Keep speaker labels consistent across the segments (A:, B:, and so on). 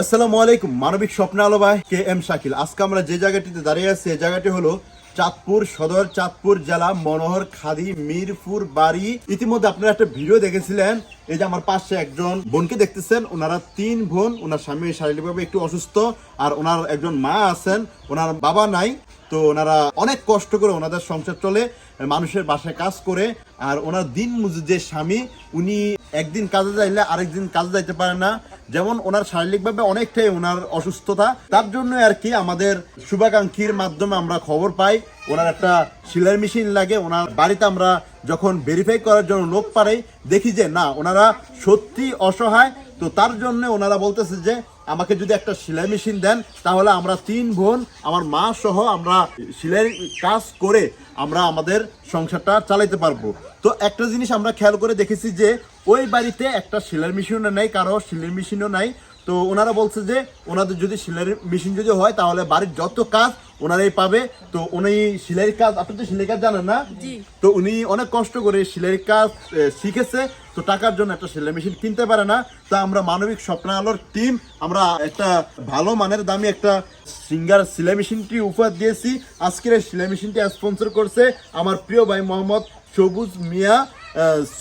A: আসসালামু আলাইকুম, মানবিক স্বপ্ন আলো ভাই কে এম শাকিল। আজকে আমরা যে জায়গাটিতে দাঁড়িয়ে আছি, এই জায়গাটি হলো চাঁদপুর সদর, চাঁদপুর জেলা, মনোহর, খাদি, মিরপুর, বাড়ি। ইতিমধ্যে আপনারা একটা ভিডিও দেখেছিলেন, এই যে আমার পাশে একজন বোনকে দেখতেছেন, ওনারা তিন বোন, ওনার স্বামী শারীরিকভাবে একটু অসুস্থ, আর ওনার একজন মা আছেন, ওনার বাবা নাই, তো ওনারা অনেক কষ্ট করে ওনাদের সংসার চলে, মানুষের বাসায় কাজ করে, আর ওনার দিন মজুর যে স্বামী, উনি একদিন কাজে যাইলে আরেকদিন কাজে যাইতে পারে না যেমন ওনার শারীরিকভাবে অনেকটাই ওনার অসুস্থতা। তার জন্য আর কি আমাদের শুভাকাঙ্ক্ষীর মাধ্যমে আমরা খবর পাই, ওনার একটা সিলাই মেশিন লাগে, ওনার বাড়িতে আমরা যখন ভেরিফাই করার জন্য লোক পাঠাই, দেখি যে না, ওনারা সত্যি অসহায়। তো তার জন্য ওনারা বলতেছে যে, আমাকে যদি একটা সেলাই মেশিন দেন, তাহলে আমরা তিন বোন, আমার মা সহ আমরা সেলাই কাজ করে আমরা আমাদের সংসারটা চালাইতে পারব। তো একটা জিনিস আমরা খেয়াল করে দেখেছি যে, ওই বাড়িতে একটা সেলাই মেশিনও নেই, কারও সেলাই মেশিনও নাই। তো ওনারা বলছে যে, ওনাদের যদি সেলাই মেশিন যদি হয়, তাহলে বাড়ির যত কাজ ওনারাই পাবে। তো উনি সেলাই কাজ আপনি তো সেলাই কাজ জানেন না? তো উনি অনেক কষ্ট করে সেলাই কাজ শিখেছে। তো টাকার জন্য একটা সেলাই মেশিন কিনতে পারে না। তা আমরা মানবিক স্বপ্ন আলোর টিম আমরা একটা ভালো মানের দামি একটা সিঙ্গার সেলাই মেশিনটি উপহার দিয়েছি। আজকের এই সেলাই মেশিনটি স্পন্সর করছে আমার প্রিয় ভাই মোহাম্মদ সবুজ মিয়া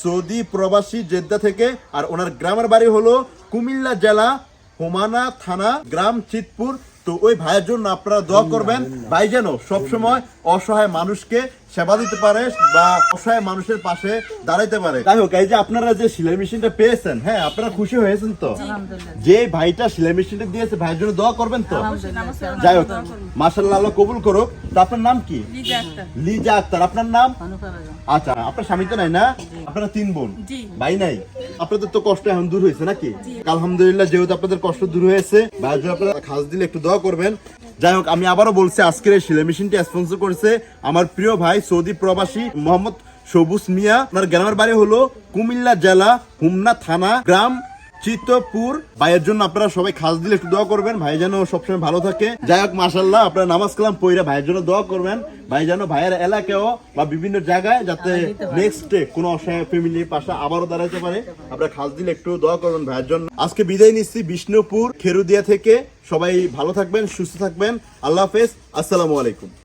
A: সৌদি প্রবাসী জেদ্দা থেকে। আর ওনার গ্রামের বাড়ি হলো কুমিল্লা জেলা হোমানা থানা গ্রাম চিতপুর। তো ওই ভাইয়ের জন্য আপনারা দোয়া করবেন। ভাই যেন সবসময় অসহায় মানুষকে সেবা দিতে পারে বা অসহায় মানুষের পাশে দাঁড়াইতে পারে। যাই হোক এই যে আপনারা যে সেলাই মেশিনটা পেয়েছেন হ্যাঁ আপনারা খুশি হয়েছেন তো?
B: আলহামদুলিল্লাহ।
A: যে ভাইটা সেলাই মেশিনটা দিয়েছে ভাইয়ের জন্য দোয়া করবেন তো? যাই হোক মাসাল্লাহ আল্লাহ কবুল করুক। তো আপনার নাম কি?
B: লিজা আক্তার।
A: আপনার নাম? আচ্ছা আপনার স্বামী তো নাই না? আপনারা তিন বোন। ভাই নাই? আপনাদের তো কষ্ট এখন দূর হয়েছে নাকি? আলহামদুলিল্লাহ, যেহেতু আপনাদের কষ্ট দূর হয়েছে, ভাই আপনারা খাস দিলে একটু দোয়া করবেন। যাই হোক, আমি আবারও বলছি, আজকের এই সিলাই মেশিনটি স্পন্সর করেছে আমার প্রিয় ভাই, সৌদি প্রবাসী মোহাম্মদ সবুজ মিয়া। আপনার গ্রামের বাড়ি হলো কুমিল্লা জেলা, হুমনা থানা, গ্রাম চিত্তপুর। ভাইয়ের জন্য আপনারা সবাই খাস দিলে একটু দোয়া করবেন। ভাই যেন সবসময় ভালো থাকে। যাই হোক মাসাল্লাহ আপনারা নামাজ কালাম পইরা ভাইয়ের জন্য দোয়া করবেন। ভাই যেন ভাইয়ের এলাকাও বা বিভিন্ন জায়গায় যাতে নেক্সট ডে কোনো অসহায় ফ্যামিলির পাশে আবারও দাঁড়াতে পারে। আপনারা খাস দিলে একটু দোয়া করবেন ভাইয়ের জন্য। আজকে বিদায় নিচ্ছি বিষ্ণুপুর খেরুদিয়া থেকে। সবাই ভালো থাকবেন সুস্থ থাকবেন। আল্লাহ হাফেজ। আসসালামু আলাইকুম।